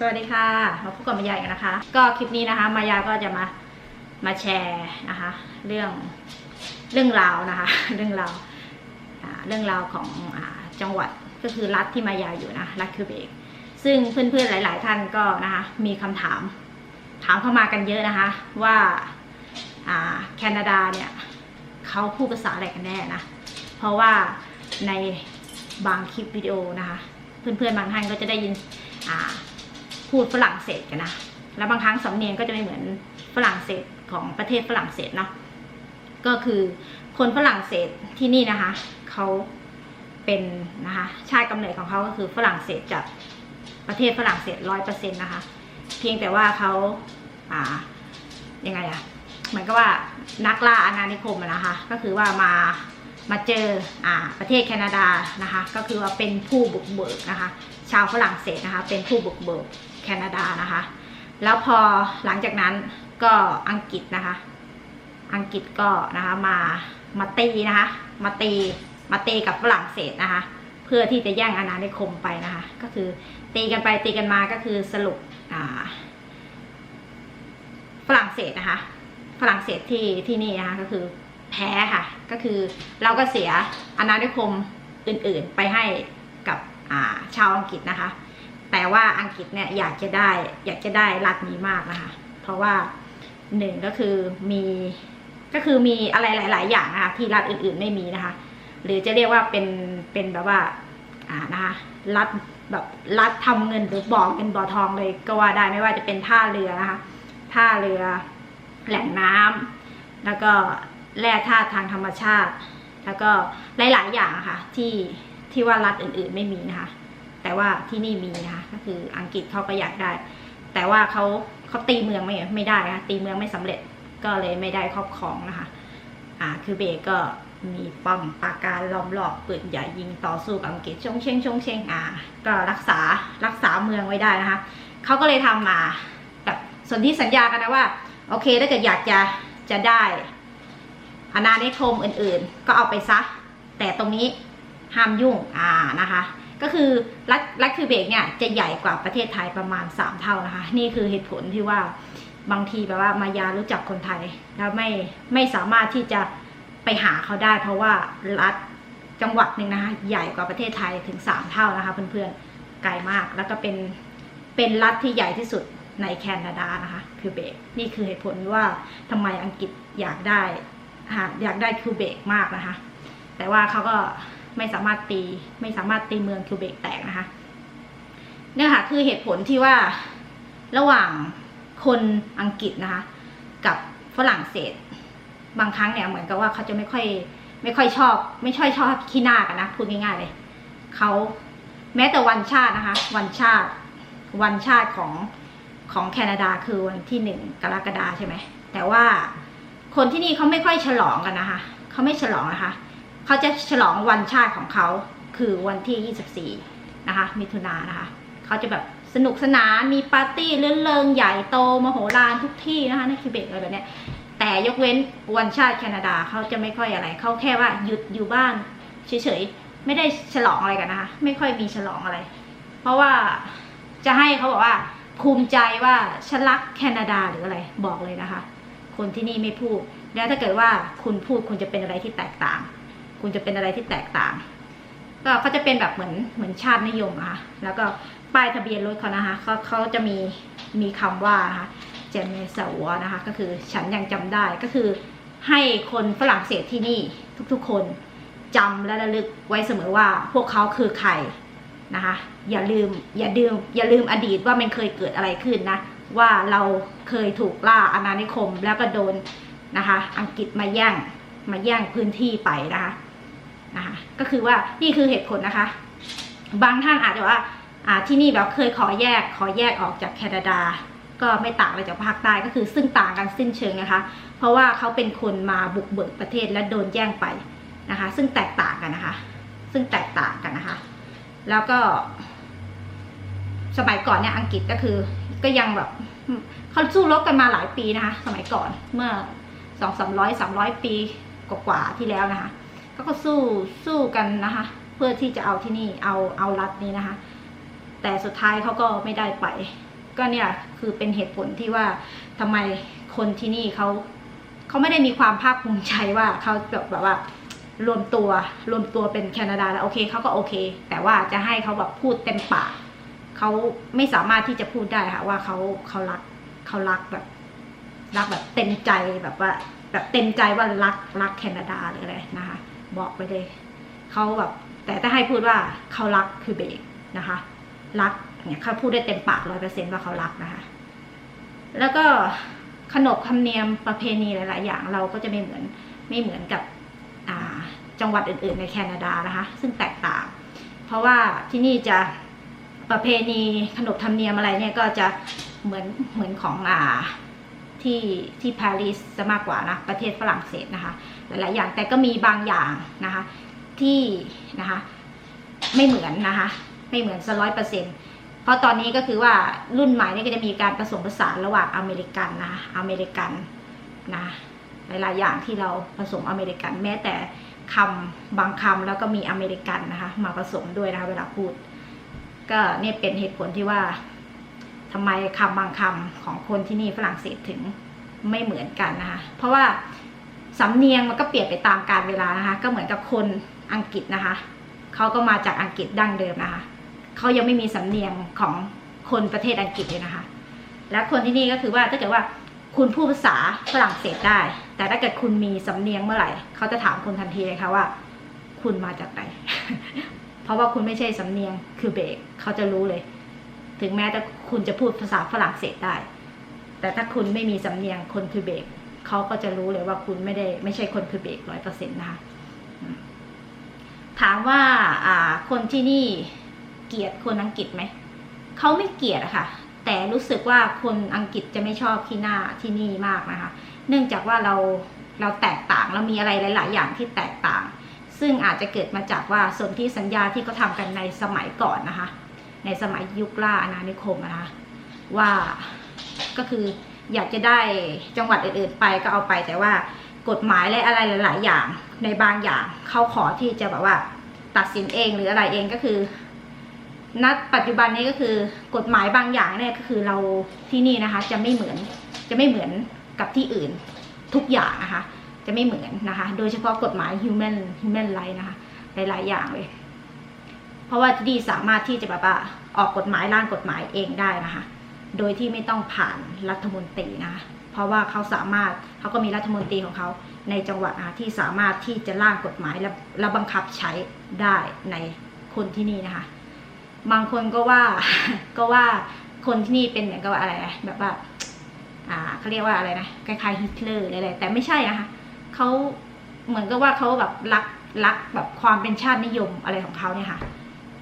สวัสดีค่ะ มาพบกับมายาอีกนะคะ ก็คลิปนี้นะคะ มายาก็จะมามาแชร์นะคะ เรื่องเรื่องราวนะคะ เรื่องราวเรื่องราวของอจังหวัดก็คือรัฐที่มายาอยู่นะรัฐคิวเบกซึ่งเพื่อนๆหลาย ๆ ท่านก็นะคะ มีคำถาม ถามเข้ามากันเยอะนะคะว่าอ่าแคนาดาเนี่ยเขาพูดภาษาอะไรกันแน่นะ เพราะว่าในบางคลิปวิดีโอนะคะ เพื่อนๆบางท่านก็จะได้ยินอ่า พูดฝรั่งเศสกันนะ แล้วบางครั้งสำเนียงก็จะไม่เหมือนฝรั่งเศสของประเทศฝรั่งเศสเนาะ ก็คือคนฝรั่งเศสที่นี่นะคะ เขาเป็นนะคะชาติกำเนิดของเขาก็คือฝรั่งเศสจากประเทศฝรั่งเศสร้อยเปอร์เซ็นต์นะคะ เพียงแต่ว่าเขาอ่ายังไงอะเหมือนกับว่านักล่าอาณานิคมนะคะ ก็คือว่ามามาเจออ่าประเทศแคนาดานะคะ ก็คือว่าเป็นผู้บุกเบิกนะคะ ชาวฝรั่งเศสนะคะ เป็นผู้บุกเบิก แคนาดานะคะ แล้วพอหลังจากนั้นก็อังกฤษนะคะ อังกฤษก็นะคะมามาตีนะคะ มาตีมาตีกับฝรั่งเศสนะคะ เพื่อที่จะแย่งอาณานิคมไปนะคะ ก็คือตีกันไปตีกันมาก็คือสรุปฝรั่งเศสนะคะ ฝรั่งเศสที่ที่นี่นะคะก็คือแพ้ค่ะ ก็คือเราก็เสียอาณานิคมอื่นๆไปให้กับชาวอังกฤษนะคะ แต่ว่าอังกฤษเนี่ยอยากจะได้อยากจะได้รัฐนี้มากนะคะ เพราะว่าหนึ่งก็คือมีก็คือมีอะไรหลาย ๆ อย่างนะคะที่รัฐอื่น ๆไม่มีนะคะ หรือจะเรียกว่าเป็นเป็นแบบว่าอ่านะคะรัฐแบบรัฐทำเงินหรือบ่อเงินบ่อทองเลยก็ว่าได้ไม่ว่าจะเป็นท่าเรือนะคะท่าเรือแหล่งน้ำแล้วก็แร่ธาตุทางธรรมชาติ แล้วก็หลาย ๆ อย่างะค่ะที่ที่ว่ารัฐอื่น ๆ ไม่มีนะคะ แต่ว่าที่นี่มีนะคะก็คืออังกฤษเขาก็อยากได้ แต่ว่าเขาเขาตีเมืองไม่ไม่ได้นะคะตีเมืองไม่สำเร็จก็เลยไม่ได้ครอบครองนะคะ อ่าคือเบกก็มีป้อมปราการล้อมรอบปืนใหญ่ยิงต่อสู้กับอังกฤษชงเชงชงเชงอ่าก็รักษารักษาเมืองไว้ได้นะคะเขาก็เลยทำมาแบบสนธิสัญญากันนะว่า โอเคถ้าเกิดอยากจะจะได้อาณานิคมอื่นๆ ก็เอาไปซะ แต่ตรงนี้ห้ามยุ่งอ่านะคะ ก็คือรัฐรัฐคิวเบกเนี่ยจะใหญ่กว่าประเทศไทยประมาณ 3 เท่านะคะ นี่คือเหตุผลที่ว่าบางทีแบบว่ามายารู้จักคนไทย แล้วไม่ไม่สามารถที่จะไปหาเขาได้ เพราะว่ารัฐจังหวัดหนึ่งนะคะใหญ่กว่าประเทศไทยถึง 3 เท่านะคะเพื่อนๆไกลมากแล้วก็เป็นเป็นรัฐที่ใหญ่ที่สุดในแคนาดานะคะคิวเบกนี่คือเหตุผลว่าทำไมอังกฤษอยากได้อยากได้คิวเบกมากนะคะ แต่ว่าเขาก็ ไม่สามารถตีไม่สามารถตีเมืองคิวเบกแตกนะคะเนี่ยค่ะคือเหตุผลที่ว่าระหว่างคนอังกฤษนะคะกับฝรั่งเศส บางครั้งเนี่ยเหมือนกับว่าเขาจะไม่ค่อยไม่ค่อยชอบ ไม่ค่อยชอบขี้หน้ากันนะพูดง่ายๆเลยเขาแม้แต่วันชาตินะคะ วันชาติวันชาติของของแคนาดาคือวันที่หนึ่งกรกฎาใช่ไหมแต่ว่าคนที่นี่เขาไม่ค่อยฉลองกันนะคะเขาไม่ฉลองนะคะ เขาจะฉลองวันชาติของเขาคือวันที่ 24 นะคะ มิถุนายนนะคะ เขาจะแบบสนุกสนาน มีปาร์ตี้เลื่อนเริงใหญ่โตมโหฬารทุกที่นะคะในคิวเบกอะไรแบบนี้แต่ยกเว้นวันชาติแคนาดาเขาจะไม่ค่อยอะไร เขาแค่ว่าหยุดอยู่บ้านเฉยๆ ไม่ได้ฉลองอะไรกันนะคะ ไม่ค่อยมีฉลองอะไร เพราะว่าจะให้เขาบอกว่าภูมิใจว่าฉันรักแคนาดาหรืออะไรบอกเลยนะคะ คนที่นี่ไม่พูด แล้วถ้าเกิดว่าคุณพูดคุณจะเป็นอะไรที่แตกต่าง คุณจะเป็นอะไรที่แตกต่าง ก็เขาจะเป็นแบบเหมือนเหมือนชาตินิยมอะค่ะแล้วก็ป้ายทะเบียนรถเขานะคะเขาเขาจะมีมีคำว่านะคะเจเมสวนะคะ ก็คือฉันยังจำได้ก็คือให้คนฝรั่งเศสที่นี่ทุกๆคนจำและระลึกไว้เสมอว่าพวกเขาคือใครนะคะ อย่าลืมอย่าลืมอย่าลืมอดีตว่ามันเคยเกิดอะไรขึ้นนะ ว่าเราเคยถูกล่าอาณานิคมแล้วก็โดนนะคะ อังกฤษมาแย่งมาแย่งพื้นที่ไปนะคะ ก็คือว่านี่คือเหตุผลนะคะ บางท่านอาจจะว่าที่นี่แบบเคยขอแยกขอแยกออกจากแคนาดา ก็ไม่ต่างอะไรจากภาคใต้ก็คือซึ่งต่างกันสิ้นเชิงนะคะ เพราะว่าเขาเป็นคนมาบุกเบิกประเทศและโดนแย่งไปนะคะ ซึ่งแตกต่างกันนะคะ ซึ่งแตกต่างกันนะคะ แล้วก็ สมัยก่อนเนี่ยอังกฤษก็คือ ก็ยังแบบเขาสู้รบกันมาหลายปีนะคะ สมัยก่อนเมื่อสองสามร้อยสามร้อยปีกว่าๆที่แล้วนะคะ เขาก็สู้สู้กันนะคะ เพื่อที่จะเอาที่นี่เอาเอารัฐนี้นะคะ แต่สุดท้ายเขาก็ไม่ได้ไป ก็เนี่ยคือเป็นเหตุผลที่ว่าทำไมคนที่นี่เขาเขาไม่ได้มีความภาคภูมิใจว่าเขาแบบแบบว่ารวมตัวรวมตัวเป็นแคนาดาแล้วโอเคเขาก็โอเค แต่ว่าจะให้เขาแบบพูดเต็มปากเขาไม่สามารถที่จะพูดได้ค่ะว่าเขาเขารักเขารักแบบ รักแบบเต็มใจแบบว่า แบบเต็มใจว่ารักรักแคนาดาหรืออะไรนะคะ บอกไปเลยเขาแบบแต่ถ้าให้พูดว่าเขารักคือเบรกนะคะ รักเนี่ยเขาพูดได้เต็มปากร้อยเปอร์เซ็นต์ว่าเขารักนะคะ แล้วก็ขนบธรรมเนียมประเพณีหลาย ๆ อย่างเราก็จะไม่เหมือนไม่เหมือนกับจังหวัดอื่น ๆ ในแคนาดานะคะ ซึ่งแตกต่าง เพราะว่าที่นี่จะประเพณีขนบธรรมเนียมอะไรเนี่ยก็จะเหมือนเหมือนของอ่าที่ที่ปารีสจะมากกว่านะประเทศฝรั่งเศสนะคะ หลายๆอย่างแต่ก็มีบางอย่างนะคะ ที่นะคะไม่เหมือนนะคะ ไม่เหมือนสร้อยเปอร์เซ็นต์เพราะตอนนี้ก็คือว่ารุ่นใหม่นี่ก็จะมีการผสมผสานระหว่างอเมริกันนะะอเมริกันนะหลายๆอย่างที่เราผสมอเมริกัน แม้แต่คำบางคำแล้วก็มีอเมริกันนะคะ มาผสมด้วยนะคะเวลาพูด ก็เนี่ยเป็นเหตุผลที่ว่าทำไมคำบางคำของคนที่นี่ฝรั่งเศสถึงไม่เหมือนกันนะคะเพราะว่า สำเนียงมันก็เปลี่ยนไปตามกาลเวลานะคะ ก็เหมือนกับคนอังกฤษนะคะเขาก็มาจากอังกฤษดั้งเดิมนะคะเขายังไม่มีสำเนียงของคนประเทศอังกฤษเลยนะคะ และคนที่นี่ก็คือว่าถ้าเกิดว่าคุณพูดภาษาฝรั่งเศสได้ แต่ถ้าเกิดคุณมีสำเนียงเมื่อไหร่เขาจะถามคุณทันทีเลยค่ะว่า คุณมาจากไหน เพราะว่าคุณไม่ใช่สำเนียงคือเบรกเขาจะรู้เลย ถึงแม้แต่คุณจะพูดภาษาฝรั่งเศสได้ แต่ถ้าคุณไม่มีสำเนียงคนคือเบรก เขาก็จะรู้เลยว่าคุณไม่ได้ไม่ใช่คนคือเบรกร้อยเปอร์เซ็นต์นะคะถามว่าอ่าคนที่นี่เกลียดคนอังกฤษไหม เขาไม่เกลียดค่ะ แต่รู้สึกว่าคนอังกฤษจะไม่ชอบที่หน้าที่นี่มากนะคะ เนื่องจากว่าเราเราแตกต่างเรามีอะไรหลาย ๆ อย่างที่แตกต่าง ซึ่งอาจจะเกิดมาจากว่าสนธิสัญญาที่เขาทำกันในสมัยก่อนนะคะ ในสมัยยุคล่าอาณานิคมนะคะ ว่าก็คือ อยากจะได้จังหวัดอื่นๆไปก็เอาไป แต่ว่ากฎหมายและอะไรหลายๆอย่างในบางอย่างเขาขอที่จะแบบว่า ตัดสินเองหรืออะไรเองก็คือณปัจจุบันนี้ก็คือกฎหมายบางอย่างเนี่ยก็คือเราที่นี่นะคะ จะไม่เหมือนจะไม่เหมือนกับที่อื่นทุกอย่างนะคะ จะไม่เหมือนนะคะ โดยเฉพาะกฎหมาย human human right นะคะ หลาย ๆ อย่างเลย เพราะว่าที่นี่สามารถที่จะแบบว่าออกกฎหมายร่างกฎหมายเองได้นะคะ โดยที่ไม่ต้องผ่านรัฐมนตรีนะ เพราะว่าเขาสามารถเขาก็มีรัฐมนตรีของเขาในจังหวัดที่สามารถที่จะร่างกฎหมายและและบังคับใช้ได้ในคนที่นี่นะคะ บางคนก็ว่าก็ว่าคนที่นี่เป็นเหมือนกับอะไรแบบว่าอ่าเขาเรียกว่าอะไรนะคล้ายๆฮิตเลอร์อะไรแต่ไม่ใช่นะคะเขาเหมือนกับว่าเขาแบบรักรักแบบความเป็นชาตินิยมอะไรของเขาเนี่ยค่ะ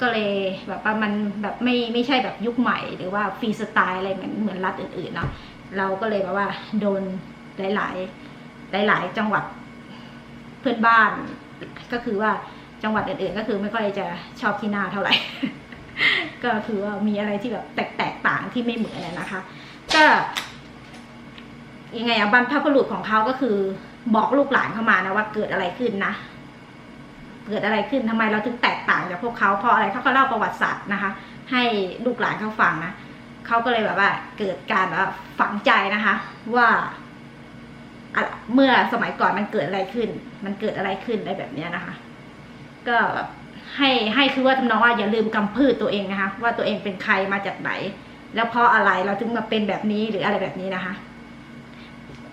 ก็เลยแบบว่ามันแบบไม่ไม่ใช่แบบยุคใหม่ หรือว่าฟรีสไตล์อะไรเหมือนเหมือนรัฐอื่นๆเนาะเราก็เลยแบบว่าโดนหลายๆ หลาย ๆ จังหวัดเพื่อนบ้านก็คือว่าจังหวัดอื่นๆ ก็คือไม่ค่อยจะชอบที่หน้าเท่าไหร่ ก็คือว่ามีอะไรที่แบบแตกต่างที่ไม่เหมือนนะคะ ก็ยังไงอะบรรพบุรุษของเขาก็คือบอกลูกหลานเข้ามานะว่าเกิดอะไรขึ้นนะ เกิดอะไรขึ้นทำไมเราถึงแตกต่างจากพวกเขาเพราะอะไรเขาก็เล่าประวัติศาสตร์นะคะ ให้ลูกหลานเขาฟังนะเขาก็เลยแบบว่า เกิดการแบบฝังใจนะคะ ว่าเมื่อสมัยก่อนมันเกิดอะไรขึ้น มันเกิดอะไรขึ้นอะไรแบบนี้นะคะ ก็ให้ให้คือว่าทำนองว่าอย่าลืมกำพืชตัวเองนะคะ ว่าตัวเองเป็นใครมาจากไหน แล้วเพราะอะไรเราถึงมาเป็นแบบนี้หรืออะไรแบบนี้นะคะ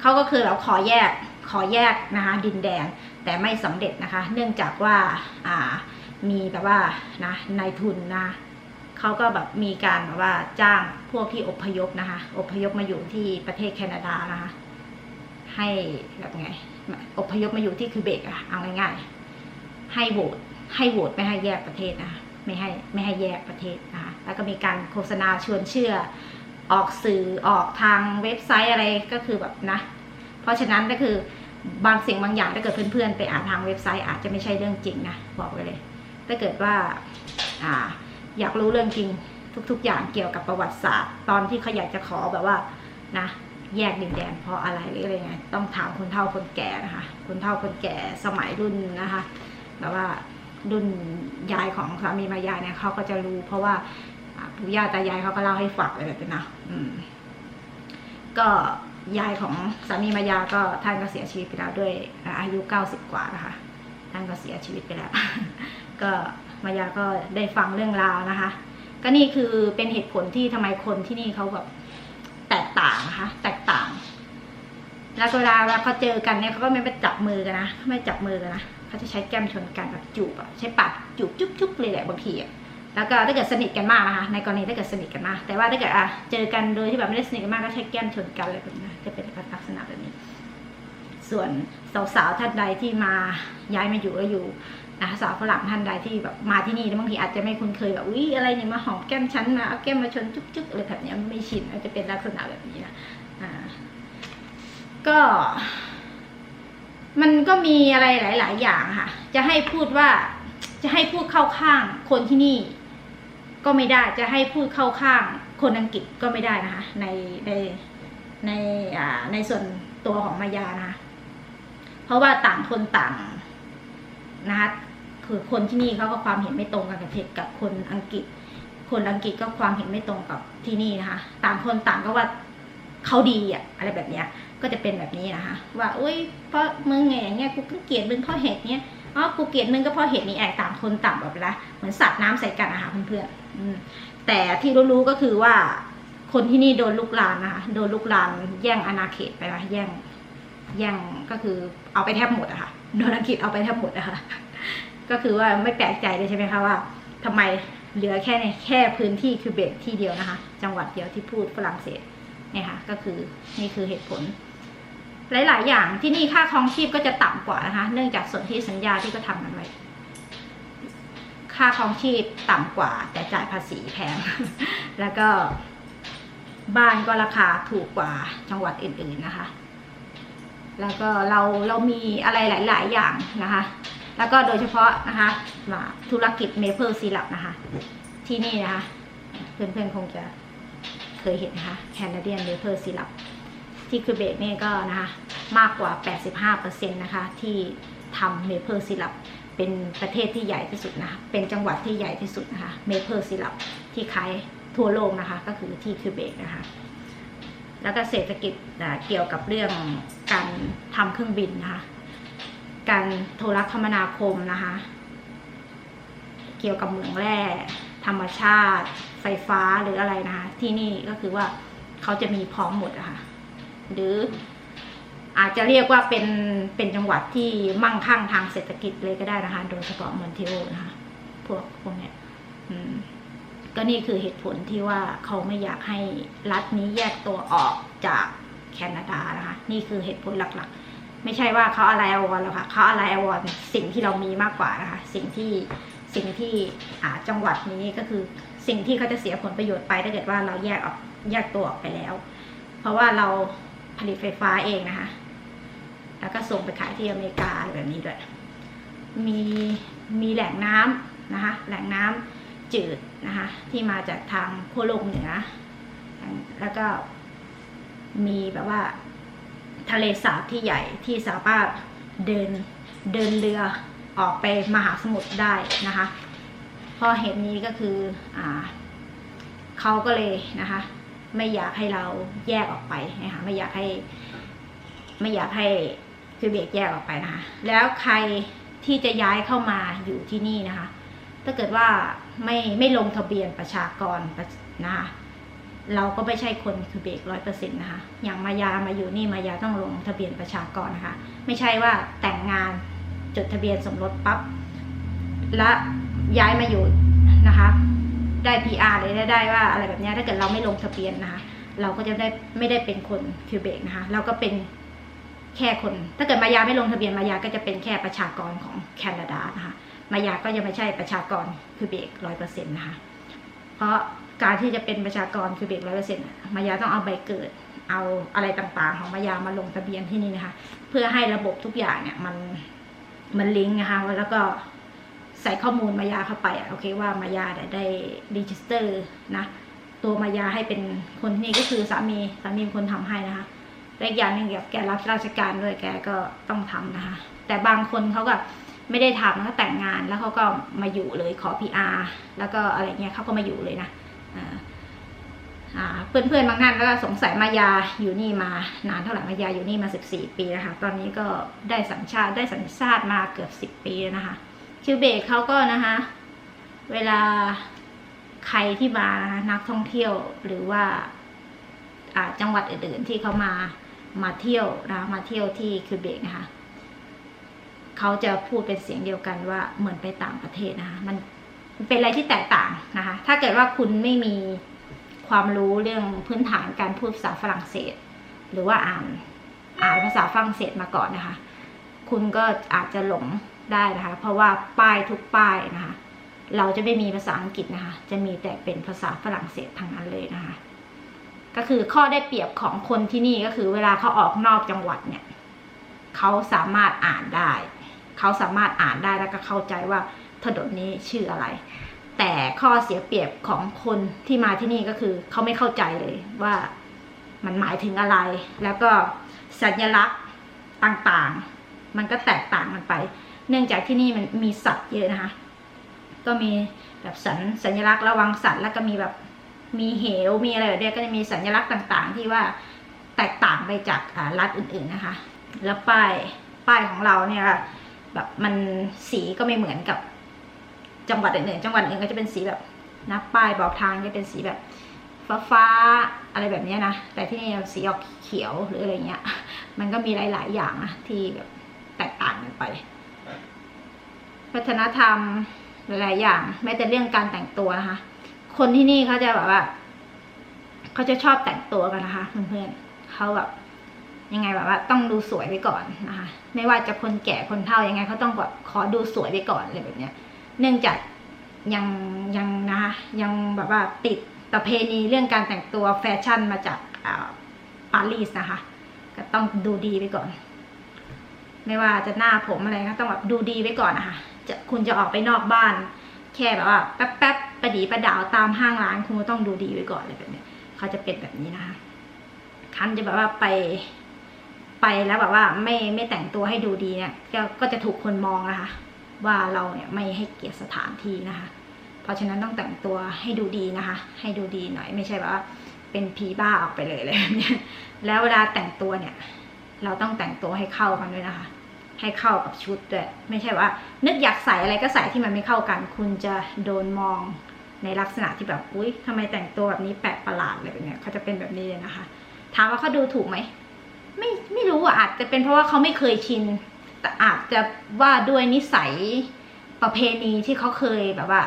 เขาก็คือเราขอแยกขอแยกนะคะ ดินแดน แต่ไม่สำเร็จนะคะ เนื่องจากว่าามีแบบว่านะนายทุนนะเขาก็แบบมีการแบบว่าจ้างพวกที่อพยพนะคะ อพยพมาอยู่ที่ประเทศแคนาดานะคะ ให้แบบไง อพยพมาอยู่ที่คิวเบกอะเอาง่ายๆ ให้โหวตให้โหวตไม่ให้แยกประเทศนะคะไม่ให้ไม่ให้แยกประเทศนะคะแล้วก็มีการโฆษณาชวนเชื่อออกสื่อออกทางเว็บไซต์อะไรก็คือแบบนะ เพราะฉะนั้นก็คือ บางสิ่งบางอย่างถ้าเกิดเพื่อนๆ ไปอ่านทางเว็บไซต์อาจจะไม่ใช่เรื่องจริงนะบอกไว้เลย ถ้าเกิดว่าอ่าอยากรู้เรื่องจริงทุก ๆ อย่างเกี่ยวกับประวัติศาสตร์ ตอนที่เขาอยากจะขอแบบว่านะแยกดินแดนเพราะอะไรหรืออะไรไงต้องถามคนเฒ่าคนแก่นะคะคนเฒ่าคนแก่สมัยรุ่นนะคะแบบว่ารุ่นยายของสามีมายายเนี่ยเขาก็จะรู้ เพราะว่าปู่ย่าตายายเขาก็เล่าให้ฟังอะไรแบบนี้นะอืมก็ ยายของสามีมายาก็ท่านก็เสียชีวิตไปแล้วด้วยอายุเก้าสิบกว่านะคะท่านก็เสียชีวิตไปแล้ว ก็มายาก็ได้ฟังเรื่องราวนะคะ ก็นี่คือเป็นเหตุผลที่ทำไมคนที่นี่เขาแบบแตกต่างนะคะ แตกต่าง แล้วเวลาเวลาเขาเจอกันเนี่ยเขาก็ไม่ไปจับมือกันนะเขาไม่จับมือกันนะเขาจะใช้แก้มชนกันแบบจูบอะใช้ปากจูบจุ๊บจุ๊บเลยแหละบางทีอะ แล้วก็ถ้าเกิดสนิทกันมากนะคะ ในกรณีถ้าเกิดสนิทกันมาก แต่ว่าถ้าเกิดอะเจอกันโดยที่แบบไม่ได้สนิทกันมากก็ใช้แก้มชนกันอะไรแบบนี้จะเป็นลักษณะแบบนี้ ส่วนสาวๆท่านใดที่มาย้ายมาอยู่ก็อยู่นะคะสาวฝรั่งท่านใดที่แบบมาที่นี่แล้วบางทีอาจจะไม่คุ้นเคยแบบอุ้ยอะไรเนี่ยมาหอมแก้มฉันมาเอาแก้มมาชนจุ๊บๆอะไรแบบนี้ไม่ชินอาจจะเป็นลักษณะแบบนี้นะอ่าก็มันก็มีอะไรหลาย ๆ อย่างค่ะ จะให้พูดว่าจะให้พูดเข้าข้างคนที่นี่ ก็ไม่ได้จะให้พูดเข้าข้างคนอังกฤษก็ไม่ได้นะคะในในในในส่วนตัวของมายานะ เพราะว่าต่างคนต่างนะคะคือคนที่นี่เขาก็ความเห็นไม่ตรงกันกับเทศกับคนอังกฤษ คนอังกฤษก็ความเห็นไม่ตรงกับที่นี่นะคะ ต่างคนต่างก็ว่าเขาดีอะอะไรแบบเนี้ย ก็จะเป็นแบบนี้นะคะ ว่าอุ้ยเพราะมึงไงอย่างเงี้ยกูเกลียดมึงเพราะเหตุเนี้ย อ๋อกูเกลียดมึงก็เพราะเหตุนี้แอบต่างคนต่างแบบละเหมือนสัตว์น้ำใส่กันนะคะเพื่อนๆอืมแต่ที่รู้ๆก็คือว่าคนที่นี่โดนลุกลานนะคะโดนลุกลานแย่งอาณาเขตไปนะแย่งแย่งก็คือเอาไปแทบหมดอะค่ะโดนอังกฤษเอาไปแทบหมดอะค่ะก็คือว่าไม่แปลกใจเลยใช่ไหมคะว่าทำไมเหลือแค่ในแค่พื้นที่คือเบกที่เดียวนะคะ จังหวัดเดียวที่พูดฝรั่งเศสเนี่ยค่ะก็คือนี่คือเหตุผล หลาย ๆ อย่างที่นี่ค่าครองชีพก็จะต่ำกว่านะคะ เนื่องจากส่วนที่สัญญาที่ก็ทำกันไว้ค่าครองชีพต่ำกว่า แต่จ่ายภาษีแพง แล้วก็บ้านก็ราคาถูกกว่าจังหวัดอื่น ๆนะคะ แล้วก็เราเรามีอะไรหลาย ๆ อย่างนะคะ แล้วก็โดยเฉพาะนะคะว่าธุรกิจเมเปิลซีลับนะคะ ที่นี่นะคะ เพื่อน ๆ คงจะเคยเห็นนะคะแคนาเดียนเมเปิลซีลับ ที่คือเบกนี่ก็นะคะมากกว่า 85%นะคะที่ทำเมเปิลซีลับเป็นประเทศที่ใหญ่ที่สุดนะคะเป็นจังหวัดที่ใหญ่ที่สุดนะคะเมเปิลซีลับที่ขายทั่วโลกนะคะก็คือที่คือเบกนะคะแล้วก็เศรษฐกิจเกี่ยวกับเรื่องการทำเครื่องบินนะคะการโทรคมนาคมนะคะเกี่ยวกับเหมืองแร่ธรรมชาติ ไฟฟ้าหรืออะไรนะคะที่นี่ก็คือว่าเขาจะมีพร้อมหมดอะคะ หรืออาจจะเรียกว่าเป็นเป็นจังหวัดที่มั่งคั่งทางเศรษฐกิจเลยก็ได้นะคะ โดยเฉพาะมอนทิโอนะคะพวกพวกเนี้ยก็นี่คือเหตุผลที่ว่าเขาไม่อยากให้รัฐนี้แยกตัวออกจากแคนาดานะคะ นี่คือเหตุผลหลักๆ ไม่ใช่ว่าเขาอะไรอวอร์หรอกค่ะเขาอะไรอวอร์สิ่งที่เรามีมากกว่านะคะ สิ่งที่สิ่งที่จังหวัดนี้ก็คือสิ่งที่เขาจะเสียผลประโยชน์ไปถ้าเกิดว่าเราแยกออกแยกตัวออกไปแล้ว เพราะว่าเรา ผลิตไฟฟ้าเองนะคะ แล้วก็ส่งไปขายที่อเมริกาอะไรแบบนี้ด้วย มีมีแหล่งน้ำนะคะ แหล่งน้ำจืดนะคะ ที่มาจากทางขั้วโลกเหนือ แล้วก็มีแบบว่าทะเลสาบที่ใหญ่ที่สามารถเดินเดินเรือออกไปมหาสมุทรได้นะคะเพราะเหตุนี้ก็คืออเขาก็เลยนะคะ ไม่อยากให้เราแยกออกไปนะคะไม่อยากให้ ไม่อยากให้คือเบรกแยกออกไปนะคะแล้วใครที่จะย้ายเข้ามาอยู่ที่นี่นะคะ ถ้าเกิดว่าไม่ไม่ลงทะเบียนประชากรนะคะเราก็ไม่ใช่คนคือเบรกร้อยเปอร์เซ็นต์นะคะ อย่างมายามาอยู่นี่มายาต้องลงทะเบียนประชากรนะคะ ไม่ใช่ว่าแต่งงานจดทะเบียนสมรสปั๊บและย้ายมาอยู่นะคะ ได้ PR เลยได้ได้ว่าอะไรแบบนี้ถ้าเกิดเราไม่ลงทะเบียนนะคะ เราก็จะได้ไม่ได้เป็นคนคิวเบกนะคะเราก็เป็นแค่คน ถ้าเกิดมายาไม่ลงทะเบียนมายาก็จะเป็นแค่ประชากรของแคนาดานะคะมายาก็ยังไม่ใช่ประชากรคือเบกร้อยเปอร์เซ็นต์นะคะเพราะการที่จะเป็นประชากรคือเบกร้อยเปอร์เซ็นต์มายาต้องเอาใบเกิดเอาอะไรต่างๆ ของมายามาลงทะเบียนที่นี่นะคะ เพื่อให้ระบบทุกอย่างเนี่ยมันมันลิงก์นะคะแล้วก็ ใส่ข้อมูลมายาเข้าไปอะโอเคว่ามายาได้ได้รีจิสเตอร์นะตัวมายาให้เป็นคนที่นี่ก็คือสามีสามีเป็นคนทำให้นะคะและอีกอย่างหนึ่งเกี่ยวกับแกรับราชการด้วยแกก็ต้องทำนะคะ แต่บางคนเขาก็ไม่ได้ทำแล้วแต่งงานแล้วเขาก็มาอยู่เลยขอ PR แล้วก็อะไรเงี้ยเขาก็มาอยู่เลยนะอ่าอ่าเพื่อนๆบางท่านก็สงสัยมายาอยู่นี่มานานเท่าไหร่มายาอยู่นี่มา 14 ปีนะคะ ตอนนี้ก็ได้สัญชาติได้สัญชาติมาเกือบ 10 ปีนะคะ คิวเบกเขาก็นะคะ เวลาใครที่มานะคะนักท่องเที่ยวหรือว่าจังหวัดอื่นๆที่เขามามาเที่ยวนะมาเที่ยวที่คิวเบกนะคะเขาจะพูดเป็นเสียงเดียวกันว่าเหมือนไปต่างประเทศนะคะมันเป็นอะไรที่แตกต่างนะคะ ถ้าเกิดว่าคุณไม่มีความรู้เรื่องพื้นฐานการพูดภาษาฝรั่งเศส หรือว่าอ่านอ่านภาษาฝรั่งเศสมาก่อนนะคะ คุณก็อาจจะหลง ได้นะคะ เพราะว่าป้ายทุกป้ายนะคะ เราจะไม่มีภาษาอังกฤษนะคะ จะมีแต่เป็นภาษาฝรั่งเศสทั้งนั้นเลยนะคะ ก็คือข้อได้เปรียบของคนที่นี่ก็คือ เวลาเขาออกนอกจังหวัดเนี่ยเขาสามารถอ่านได้ เขาสามารถอ่านได้แล้วก็เข้าใจว่าถนนนี้ชื่ออะไร แต่ข้อเสียเปรียบของคนที่มาที่นี่ก็คือเขาไม่เข้าใจเลยว่ามันหมายถึงอะไร แล้วก็สัญลักษณ์ต่างๆ มันก็แตกต่างกันไป เนื่องจากที่นี่มันมีสัตว์เยอะนะคะ ก็มีแบบสัญสัญลักษณ์ระวังสัตว์แล้วก็มีแบบมีเหวมีอะไรแบบนี้ก็จะมีสัญลักษณ์ต่าง ๆ ที่ว่าแตกต่างไปจากรัฐอื่นๆนะคะ แล้วป้ายป้ายของเราเนี่ยแบบมันสีก็ไม่เหมือนกับจังหวัดอื่นๆจังหวัดอื่นก็จะเป็นสีแบบนะป้ายบอกทางจะเป็นสีแบบฟ้าฟ้าๆอะไรแบบนี้นะ แต่ที่นี่สีออกเขียวหรืออะไรเงี้ย มันก็มีหลาย ๆ อย่างนะที่แบบแตกต่างกันไป วัฒนธรรมหลายๆอย่าง แม้แต่เรื่องการแต่งตัวนะคะ คนที่นี่เขาจะแบบว่าเขาจะชอบแต่งตัวกันนะคะเพื่อนๆเขาแบบยังไงแบบว่า ต้องดูสวยไว้ก่อนนะคะไม่ว่าจะคนแก่คนเฒ่ายังไงเขาต้องแบบขอดูสวยไว้ก่อนอะไรแบบเนี้ย เนื่องจากยังยังนะคะยังแบบว่าติดประเพณีเรื่องการแต่งตัวแฟชั่นมาจากอ่าปารีสนะคะ ก็ต้องดูดีไว้ก่อน ไม่ว่าจะหน้าผมอะไรก็ต้องแบบดูดีไว้ก่อนนะคะ จะคุณจะออกไปนอกบ้าน แค่แบบว่าแป๊บแป๊บๆประดีประดาวตามห้างร้านคุณก็ต้องดูดีไว้ก่อนเลยแบบเนี้ยเขาจะเป็นแบบนี้นะคะคันจะแบบว่าไป ไปแล้วแบบว่าไม่ไม่แต่งตัวให้ดูดีเนี่ยก็จะถูกคนมองนะคะ ว่าเราเนี่ยไม่ให้เกียรติสถานที่นะคะ เพราะฉะนั้นต้องแต่งตัวให้ดูดีนะคะ ให้ดูดีหน่อยไม่ใช่แบบว่าเป็นผีบ้าออกไปเลยอะไรแบบเนี้ยแล้วเวลาแต่งตัวเนี่ย เราต้องแต่งตัวให้เข้ากันด้วยนะคะ ให้เข้ากับชุดด้วยไม่ใช่ว่า นึกอยากใส่อะไรก็ใส่ที่มันไม่เข้ากัน คุณจะโดนมองในลักษณะที่แบบอุ้ยทำไมแต่งตัวแบบนี้แปลกประหลาดอะไรแบบเนี้ยเขาจะเป็นแบบนี้เลยนะคะ ถามว่าเขาดูถูกไหมไม่ไม่รู้อะอาจจะเป็นเพราะว่าเขาไม่เคยชินแต่อาจจะว่าด้วยนิสัยประเพณีที่เขาเคยแบบว่า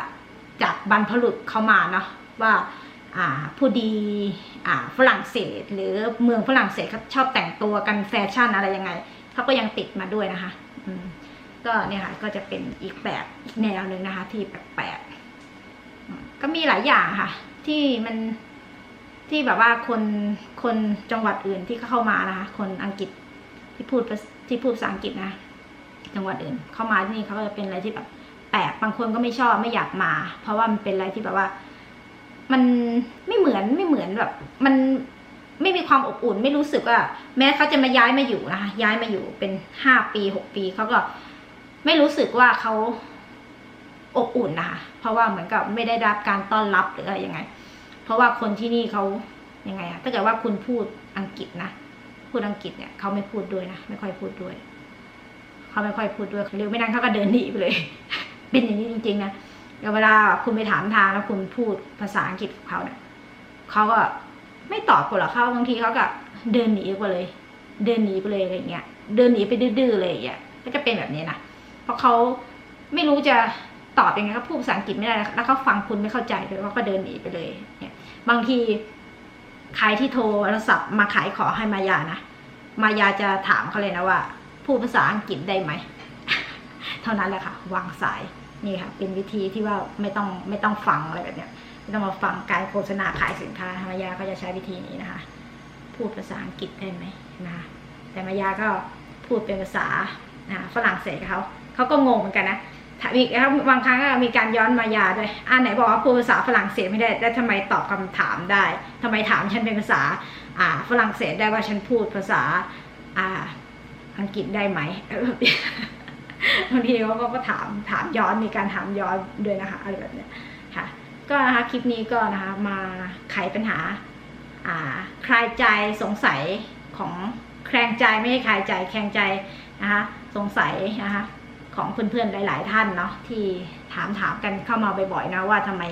จากบรรพบุรุษเขามาเนาะว่าอ่าผู้ดีอ่าฝรั่งเศสหรือเมืองฝรั่งเศสเขาชอบแต่งตัวกันแฟชั่นอะไรยังไง เขาก็ยังติดมาด้วยนะคะ อืมก็เนี่ยค่ะ ก็จะเป็นอีกแบบอีกแนวหนึ่งนะคะ ที่แปลกๆก็มีหลายอย่างค่ะ ที่มันที่แบบว่าคนคนจังหวัดอื่นที่เขาเข้ามานะคะ คนอังกฤษที่พูดที่พูดภาษาอังกฤษนะจังหวัดอื่น เข้ามาที่นี่เขาก็จะเป็นอะไรที่แบบแปลกบางคนก็ไม่ชอบไม่อยากมา เพราะว่ามันเป็นอะไรที่แบบว่า มันไม่เหมือนไม่เหมือนแบบ มัน ไม่มีความอบอุ่น ไม่รู้สึกว่า แม้เขาจะมาย้ายมาอยู่นะคะย้ายมาอยู่เป็นห้าปีหกปีเขาก็ไม่รู้สึกว่าเขาอบอุ่นนะคะเพราะว่าเหมือนกับไม่ได้รับการต้อนรับหรืออะไรยังไง เพราะว่าคนที่นี่เขายังไงอะถ้าเกิดว่าคุณพูดอังกฤษนะพูดอังกฤษเนี่ยเขาไม่พูดด้วยนะไม่ค่อยพูดด้วยเขาไม่ค่อยพูดด้วยหรือไม่นั้นเขาก็เดินหนีไปเลย เป็นอย่างนี้จริงๆนะเวลาคุณไปถามทางแล้วคุณพูดภาษาอังกฤษกับเขาเนี่ยเขาก็ ไม่ตอบคุณหรอเขาบางทีเขาก็เดินหนีไปเลย เดินหนีไปเลยอะไรเงี้ย เดินหนีไปดื้อๆเลยอย่างเงี้ยก็จะเป็นแบบนี้นะเพราะเขาไม่รู้จะตอบยังไงเขาพูดภาษาอังกฤษไม่ได้แล้วเขาฟังคุณไม่เข้าใจเลยเขาก็เดินหนีไปเลย เนี่ย บางทีใครที่โทรศัพท์มาขายของให้มายานะมายาจะถามเขาเลยนะว่า พูดภาษาอังกฤษได้ไหม เท่านั้นแหละค่ะ วางสายนี่ค่ะ เป็นวิธีที่ว่าไม่ต้องไม่ต้องฟังอะไรแบบเนี้ย ไม่ต้องมาฟังการโฆษณาขายสินค้ามายาก็จะใช้วิธีนี้นะคะ พูดภาษาอังกฤษได้ไหมนะคะ แต่มายาก็พูดเป็นภาษาฝรั่งเศสเขาเขาก็งงเหมือนกันนะมีแล้วบางครั้งก็มีการย้อนมายาด้วยอ่าไหนบอกว่าพูดภาษาฝรั่งเศสไม่ได้แล้วทำไมตอบคำถามได้ทำไมถามฉันเป็นภาษาอ่าฝรั่งเศสได้ว่าฉันพูดภาษาอ่าอังกฤษได้ไหมบบนี้บางทีเขาก็ถามถามย้อนมีการถามย้อนด้วยนะคะอะไรแบบเนี้ย ก็นะคะคลิปนี้ก็นะคะมาไขปัญหาคลายใจสงสัยของแคลงใจไม่ให้คลายใจแคลงใจนะคะสงสัยนะคะของเพื่อนๆหลาย ๆ ท่านเนาะที่ถามถามกันเข้ามาบ่อยๆนะว่าทำไม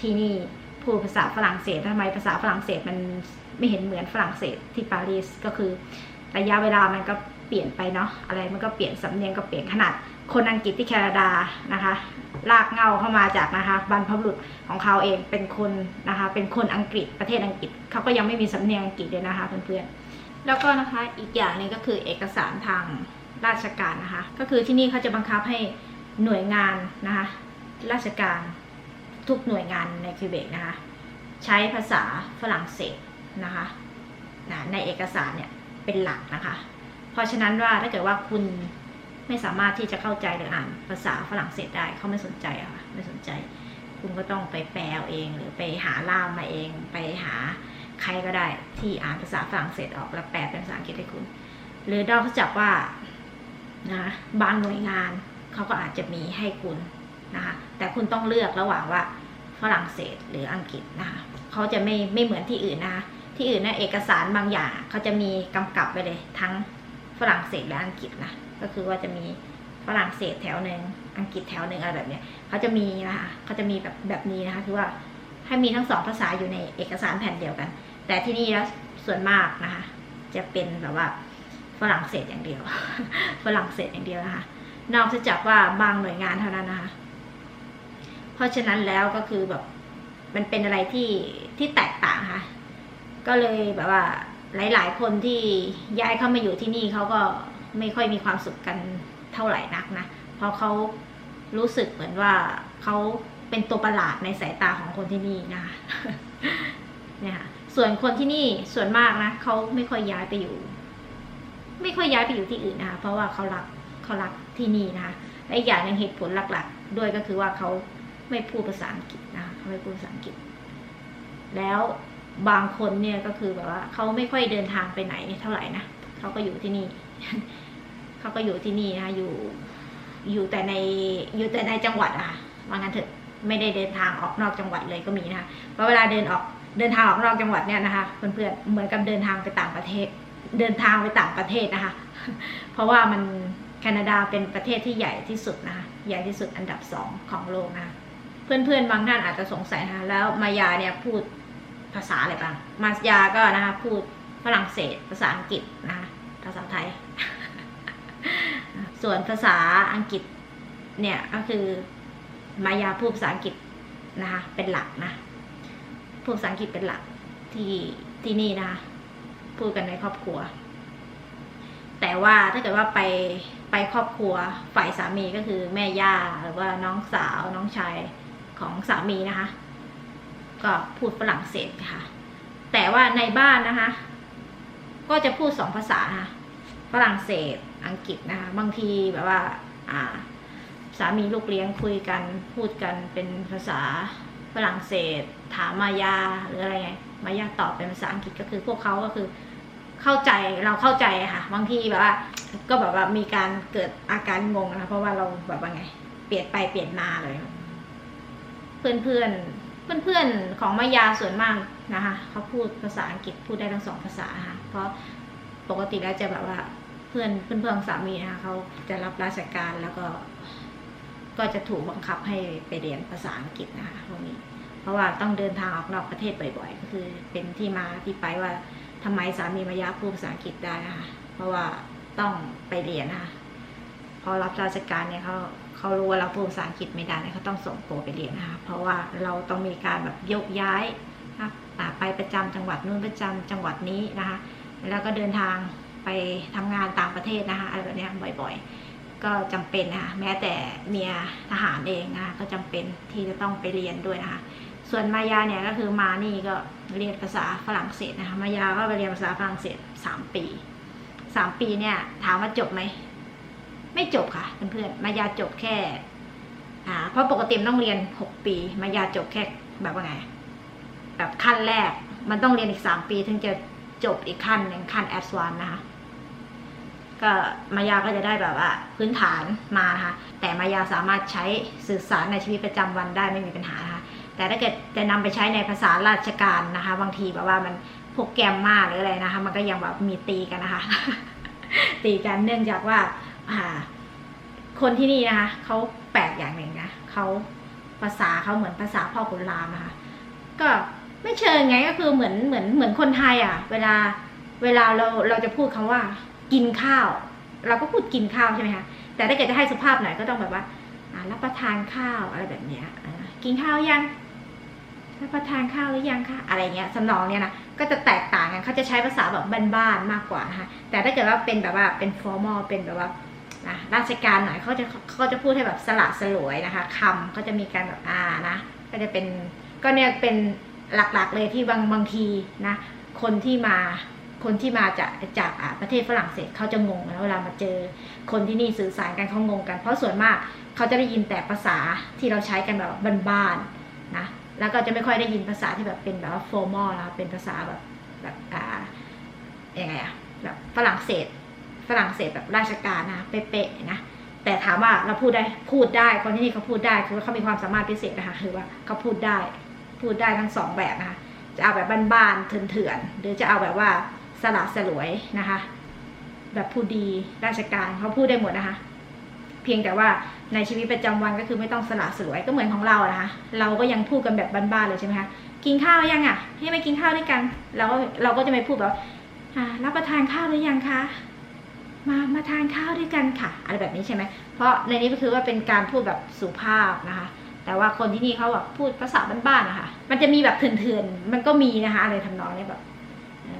ที่นี่พูดภาษาฝรั่งเศสทำไมภาษาฝรั่งเศสมันไม่เห็นเหมือนฝรั่งเศสที่ปารีสก็คือระยะเวลามันก็เปลี่ยนไปเนาะอะไรมันก็เปลี่ยนสำเนียงก็เปลี่ยนขนาด คนอังกฤษที่แคนาดานะคะลากเงาเข้ามาจากนะคะบรรพบุรุษของเขาเองเป็นคนนะคะเป็นคนอังกฤษประเทศอังกฤษเขาก็ยังไม่มีสำเนียงอังกฤษเลยนะคะเพื่อนๆแล้วก็นะคะอีกอย่างนึงก็คือเอกสารทางราชการนะคะก็คือที่นี่เขาจะบังคับให้หน่วยงานนะคะราชการทุกหน่วยงานในคิวเบกนะคะใช้ภาษาฝรั่งเศสนะคะนะในเอกสารเนี่ยเป็นหลักนะคะ เพราะฉะนั้นว่าถ้าเกิดว่าคุณ ไม่สามารถที่จะเข้าใจหรืออ่านภาษาฝรั่งเศสได้เขาไม่สนใจอะค่ะไม่สนใจ คุณก็ต้องไปแปลเอง หรือไปหาล่ามมาเอง ไปหาใครก็ได้ที่อ่านภาษาฝรั่งเศสออกแล้วแปลเป็นภาษาอังกฤษให้คุณ หรือนอกจากว่านะบางหน่วยงานเขาก็อาจจะมีให้คุณนะคะแต่คุณต้องเลือกระหว่างว่าฝรั่งเศสหรืออังกฤษนะคะเขาจะไม่ไม่เหมือนที่อื่นนะคะที่อื่นนะเอกสารบางอย่างเขาจะมีกำกับไปเลยทั้งฝรั่งเศสและอังกฤษนะ ก็คือว่าจะมีฝรั่งเศสแถวหนึ่งอังกฤษแถวหนึ่งอะไรแบบเนี้ยเขาจะมีนะคะเขาจะมีแบบแบบนี้นะคะคือว่าให้มีทั้งสองภาษาอยู่ในเอกสารแผ่นเดียวกัน แต่ที่นี่แล้วส่วนมากนะคะ จะเป็นแบบว่าฝรั่งเศสอย่างเดียว ฝรั่งเศสอย่างเดียวนะคะ นอกจากว่าบางหน่วยงานเท่านั้นนะคะ เพราะฉะนั้นแล้วก็คือแบบมันเป็นอะไรที่ที่แตกต่างค่ะ ก็เลยแบบว่าหลาย ๆ คนที่ย้ายเข้ามาอยู่ที่นี่เขาก็ ไม่ค่อยมีความสุขกันเท่าไหร่นักนะ เพราะเขารู้สึกเหมือนว่าเขาเป็นตัวประหลาดในสายตาของคนที่นี่นะคะเนี่ยค่ะส่วนคนที่นี่ส่วนมากนะเขาไม่ค่อยย้ายไปอยู่ ไม่ค่อยย้ายไปอยู่ที่อื่นนะคะเพราะว่าเขารักเขารักที่นี่นะคะและอีกอย่างหนึ่งเหตุผลหลัก ๆ ด้วยก็คือว่าเขาไม่พูดภาษาอังกฤษนะคะเขาไม่พูดภาษาอังกฤษ แล้วบางคนเนี่ยก็คือแบบว่าเขาไม่ค่อยเดินทางไปไหนเท่าไหร่นะเขาก็อยู่ที่นี่ เขาก็อยู่ที่นี่นะคะอยู่ อยู่แต่ในอยู่แต่ในจังหวัดอะค่ะว่างั้นเถอะไม่ได้เดินทางออกนอกจังหวัดเลยก็มีนะคะเพราะเวลาเดินออกเดินทางออกนอกจังหวัดเนี่ยนะคะเพื่อนๆเหมือนกับเดินทางไปต่างประเทศ เดินทางไปต่างประเทศนะคะ เพราะว่ามันแคนาดาเป็นประเทศที่ใหญ่ที่สุดนะคะใหญ่ที่สุดอันดับสองของโลกนะคะเพื่อนๆบางท่านอาจจะสงสัยนะคะแล้วมายาเนี่ยพูดภาษาอะไรบ้างมายาก็นะคะพูดฝรั่งเศสภาษาอังกฤษนะคะภาษาไทย ส่วนภาษาอังกฤษเนี่ยก็คือมายาพูดภาษาอังกฤษนะคะเป็นหลักนะพูดภาษาอังกฤษเป็นหลักที่ที่นี่นะคะพูดกันในครอบครัว แต่ว่าถ้าเกิดว่าไปไปครอบครัวฝ่ายสามีก็คือแม่ย่าหรือว่าน้องสาวน้องชายของสามีนะคะ ก็พูดฝรั่งเศสค่ะ แต่ว่าในบ้านนะคะ ก็จะพูดสองภาษานะคะฝรั่งเศส อังกฤษนะคะบางทีแบบว่าสามีลูกเลี้ยงคุยกันพูดกันเป็นภาษาฝรั่งเศส ถามมายาหรืออะไรไงมายาตอบเป็นภาษาอังกฤษก็คือพวกเขาก็คือเข้าใจเราเข้าใจค่ะบางทีแบบว่าก็แบบว่ามีการเกิดอาการงงนะเพราะว่าเราแบบว่าไง เปลี่ยนไปเปลี่ยนมาเลย เพื่อนเพื่อนเพื่อนเพื่อนๆของมายาส่วนมากนะคะเขาพูดภาษาอังกฤษพูดได้ทั้งสองภาษาค่ะเพราะปกติแล้วจะแบบว่า เพื่อนเพื่อนเพื่อนสามีนะคะเขาจะรับราชการแล้วก็ก็จะถูกบังคับให้ไปเรียนภาษาอังกฤษนะคะพวกนี้ เพราะว่าต้องเดินทางออกนอกประเทศบ่อยๆ ก็คือเป็นที่มาที่ไปว่าทำไมสามีมายาพูดภาษาอังกฤษได้นะคะเพราะว่าต้องไปเรียนนะคะพอรับราชการเนี่ยเขาเขารู้ว่าเราพูดภาษาอังกฤษไม่ได้เนี่ยเขาต้องส่งตัวไปเรียนนะคะเพราะว่าเราต้องมีการแบบยกย้ายนะไปประจำจังหวัดนู้นประจำจังหวัดนี้นะคะแล้วก็เดินทาง ไปทำงานต่างประเทศนะคะอะไรแบบนี้บ่อยๆ ก็จำเป็นนะคะแม้แต่เมียทหารเองนะคะก็จำเป็นที่จะต้องไปเรียนด้วยนะคะส่วนมายาเนี่ยก็คือมานี่ก็เรียนภาษาฝรั่งเศสนะคะมายาก็ไปเรียนภาษาฝรั่งเศสสามปีสามปีเนี่ยถามว่าจบไหมไม่จบค่ะเพื่อนๆมายาจบแค่อ่าเพราะปกติต้องเรียนหกปีมายาจบแค่แบบว่าไงแบบขั้นแรกมันต้องเรียนอีกสามปีถึงจะจบอีกขั้นหนึ่งขั้นแอดวานนะคะ ก็มายาก็จะได้แบบว่าพื้นฐานมานะคะแต่มายาสามารถใช้สื่อสารในชีวิตประจำวันได้ไม่มีปัญหานะคะแต่ถ้าเกิดจะนำไปใช้ในภาษาราชการนะคะ บางทีแบบว่ามันพวกแกรมมากหรืออะไรนะคะ มันก็ยังแบบมีตีกันนะคะ ตีกันเนื่องจากว่าคนที่นี่นะคะเขาแปลกอย่างหนึ่งนะเขาภาษาเขาเหมือนภาษาพ่อขุนรามนะคะก็ไม่เชิงไงก็คือเหมือนเหมือนเหมือนคนไทยอะ เวลาเวลาเราเราจะพูดคำว่า กินข้าว เราก็พูดกินข้าวใช่ไหมคะแต่ถ้าเกิดจะให้สุภาพหน่อยก็ต้องแบบว่ารับประทานข้าวอะไรแบบเนี้ยกินข้าวยังรับประทานข้าวหรือยังคะอะไรเงี้ยสำนองเนี่ยนะก็จะแตกต่างกันเขาจะใช้ภาษาแบบบ้านๆมากกว่านะคะแต่ถ้าเกิดว่าเป็นแบบว่าเป็น formal เป็นแบบว่านะราชการหน่อยเขาจะเขาจะพูดให้แบบสละสลวยนะคะคำก็จะมีการแบบอ่านะก็จะเป็นก็เนี่ยเป็นหลักๆเลยที่บางบางทีนะคนที่มา คนที่มาจากจากประเทศฝรั่งเศสเขาจะงงนะเวลามาเจอคนที่นี่สื่อสารกันเขางงกัน เพราะส่วนมากเขาจะได้ยินแต่ภาษาที่เราใช้กันแบบบ้านๆนะแล้วก็จะไม่ค่อยได้ยินภาษาที่แบบเป็นแบบว่า formal นะคะเป็นภาษาแบบแบบอ่ายังไงอะแบบฝรั่งเศสฝรั่งเศสแบบราชการนะเป๊ะๆนะแต่ถามว่าเราพูดได้พูดได้คนที่นี่เขาพูดได้คือเขามีความสามารถพิเศษนะคะคือว่าเขาพูดได้พูดได้ทั้งสองแบบนะคะจะเอาแบบบ้านๆเถื่อนๆหรือจะเอาแบบว่า สละสลวยนะคะ แบบผู้ดีราชการเขาพูดได้หมดนะคะ เพียงแต่ว่าในชีวิตประจำวันก็คือไม่ต้องสละสลวยก็เหมือนของเราอะนะคะ เราก็ยังพูดกันแบบบ้านๆเลยใช่ไหมคะกินข้าวยังอะให้ไปกินข้าวด้วยกันเราก็เราก็จะไม่พูดแบบรับประทานข้าวหรือยังคะมามาทานข้าวด้วยกันค่ะ อะไรแบบนี้ใช่ไหมเพราะในนี้ก็คือว่าเป็นการพูดแบบสุภาพนะคะ แต่ว่าคนที่นี่เขาแบบพูดภาษาบ้านๆนะคะมันจะมีแบบเถื่อนๆมันก็มีนะคะอะไรทำนองนี้แบบ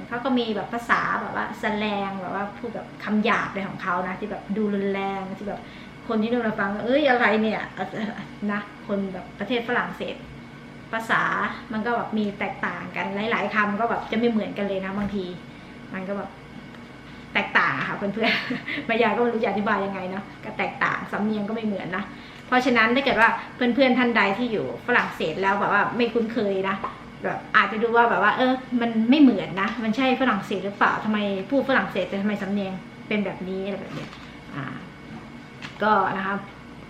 เขาก็มีแบบภาษาแบบว่าแสลงแบบว่าพูดแบบคำหยาบเลยของเขานะ ที่แบบดูรุนแรงที่แบบคนที่นู่นเราฟังเอ้ยอะไรเนี่ยนะคนแบบประเทศฝรั่งเศส ภาษามันก็แบบมีแตกต่างกันหลาย ๆคำก็แบบจะไม่เหมือนกันเลยนะบางที มันก็แบบแตกต่างค่ะเพื่อนๆมายาก็ไม่รู้จะอธิบายยังไงเนาะก็แตกต่างสำเนียงก็ไม่เหมือนนะเพราะฉะนั้นถ้าเกิดว่าเพื่อนๆท่านใดที่อยู่ฝรั่งเศสแล้วแบบว่าไม่คุ้นเคยนะ แบบอาจจะดูว่าแบบว่า เออ มันไม่เหมือนนะ มันใช่ฝรั่งเศสหรือเปล่าทำไมพูดฝรั่งเศสแต่ทำไมสำเนียงเป็นแบบนี้อะไรแบบนี้อ่า ก็นะคะ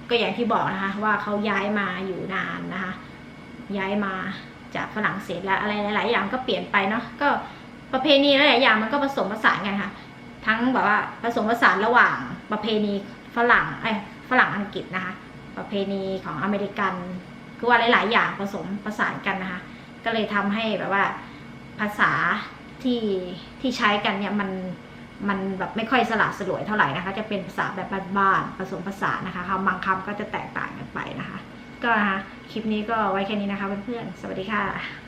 ก็อย่างที่บอกนะคะ ว่าเขาย้ายมาอยู่นานนะคะ ย้ายมาจากฝรั่งเศสแล้วอะไรหลาย ๆ อย่างก็เปลี่ยนไปเนาะก็ประเพณีหลาย ๆ อย่างมันก็ผสมผสานกันค่ะ ทั้งแบบว่าผสมผสานระหว่างประเพณีฝรั่งไอ้ฝรั่งอังกฤษนะคะ ประเพณีของอเมริกันคือว่าหลาย ๆ อย่างผสมผสานกันนะคะ ก็เลยทำให้แบบว่าภาษาที่ที่ใช้กันเนี่ยมันมันแบบไม่ค่อยสละสลวยเท่าไหร่นะคะ จะเป็นภาษาแบบบ้านๆผสมภาษานะคะคำบางคำก็จะแตกต่างกันไปนะคะ ก็นะคะคลิปนี้ก็ไว้แค่นี้นะคะเพื่อนๆสวัสดีค่ะ